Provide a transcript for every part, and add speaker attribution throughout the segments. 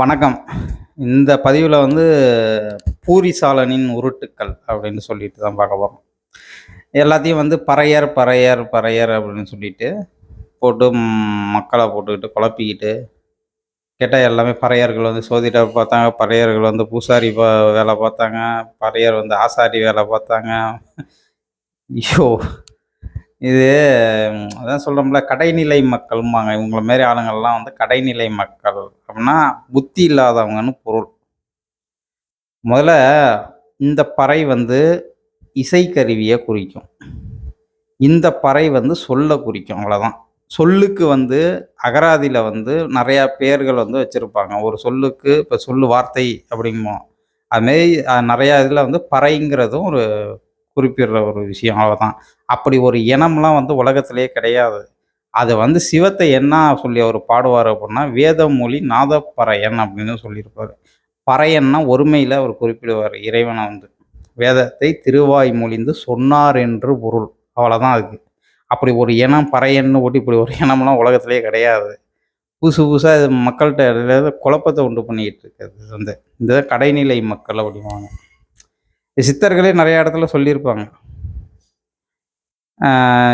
Speaker 1: வணக்கம். இந்த பதிவில் வந்து பூரிசாலனின் உருட்டுக்கள் அப்படின்னு சொல்லிட்டு தான் பார்க்க போகிறோம் எல்லாத்தையும் வந்து பறையர் பறையர் பறையர் அப்படின்னு சொல்லிட்டு போட்டு மக்களை போட்டுக்கிட்டு குழப்பிக்கிட்டு கேட்டால் எல்லாமே பறையர்கள் வந்து சோதிட்ட பார்த்தாங்க பறையர்கள் வந்து பூசாரி வேலை பார்த்தாங்க பறையர் வந்து ஆசாரி வேலை பார்த்தாங்க. ஐயோ. இது அதான் சொல்கிறோம்ல கடைநிலை மக்கள்ம்பாங்க. இவங்கள மாரி ஆளுங்கள்லாம் வந்து கடைநிலை மக்கள் அப்படின்னா புத்தி இல்லாதவங்கன்னு பொருள். முதல்ல இந்த பறை வந்து இசைக்கருவியை குறிக்கும். இந்த பறை வந்து சொல்ல குறிக்கும் அவ்வளோதான் சொல்லுக்கு வந்து அகராதியில் வந்து நிறையா பேர்கள் வந்து வச்சுருப்பாங்க. ஒரு சொல்லுக்கு இப்போ சொல்லு வார்த்தை அப்படிம்போம் அதுமாரி நிறையா இதில் வந்து பறைங்கிறதும் ஒரு குறிப்பிடுற ஒரு விஷயம் அவ்வளோதான் அப்படி ஒரு இனம்லாம் வந்து உலகத்திலே கிடையாது. அது வந்து சிவத்தை என்ன சொல்லி அவர் பாடுவார் அப்படின்னா வேதமொழி நாதப்பறையன் அப்படின்னு சொல்லியிருப்பார். பறையன்னா ஒருமையில் அவர் குறிப்பிடுவார் இறைவனை வந்து. வேதத்தை திருவாய் மொழிந்து சொன்னார் என்று பொருள். அவ்வளோதான் அதுக்கு. அப்படி ஒரு இனம் பறையன்னு ஓட்டி இப்படி ஒரு இனம்லாம் உலகத்திலே கிடையாது. புதுசு புதுசாக இது மக்கள்கிட்ட குழப்பத்தை உண்டு பண்ணிக்கிட்டு இருக்குது இது வந்து இந்த கடைநிலை மக்கள் அப்படிவாங்க சித்தர்களே நிறைய இடத்துல சொல்லியிருப்பாங்க.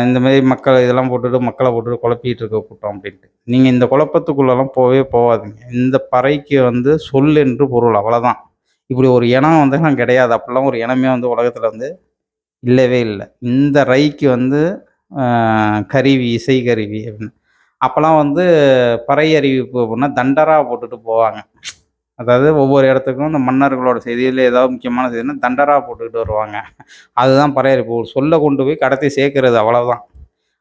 Speaker 1: இந்த மாதிரி மக்கள் இதெல்லாம் போட்டுட்டு மக்களை போட்டுட்டு குழப்பிட்டு இருக்க கூட்டம் அப்படின்ட்டு. நீங்கள் இந்த குழப்பத்துக்குள்ளெல்லாம் போகவே போகாதீங்க இந்த பறைக்கு வந்து சொல் என்று பொருள் அவ்வளோதான் இப்படி ஒரு இனம் வந்து நான் கிடையாது. அப்படிலாம் ஒரு இனமே வந்து உலகத்தில் வந்து இல்லவே இல்லை. இந்த ரைக்கு வந்து கருவி இசை கருவி அப்படின்னு. அப்போல்லாம் வந்து பறை அறிவிப்பு அப்படின்னா தண்டரா போட்டுட்டு போவாங்க. அதாவது ஒவ்வொரு இடத்துக்கும் இந்த மன்னர்களோட செய்தியில் ஏதாவது முக்கியமான செய்தினா தண்டரா போட்டுக்கிட்டு வருவாங்க. அதுதான் பறையறிப்பு ஒரு சொல்ல கொண்டு போய் கடத்தி சேர்க்கறது அவ்வளோதான்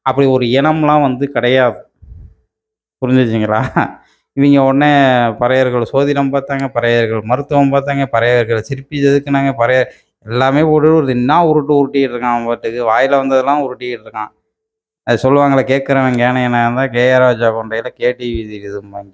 Speaker 1: அப்படி ஒரு இனம்லாம் வந்து கிடையாது. புரிஞ்சுச்சிங்களா இவங்க உடனே பறையர்கள் சோதிடம் பார்த்தாங்க பறையர்கள் மருத்துவம் பார்த்தாங்க பறையர்களை சிற்பி செதுக்குனாங்க பறைய எல்லாமே போட்டு ஒரு என்ன உருட்டு உருட்டிகிட்டு இருக்கான் பாட்டுக்கு? வாயில் வந்ததெல்லாம் உருட்டிக்கிட்டு இருக்கான். அது சொல்லுவாங்களே கேட்குறவன் என்ன இருந்தால் கேஆர் ராஜா கொண்டையில் கேடிவி வீதி இதும்பாங்க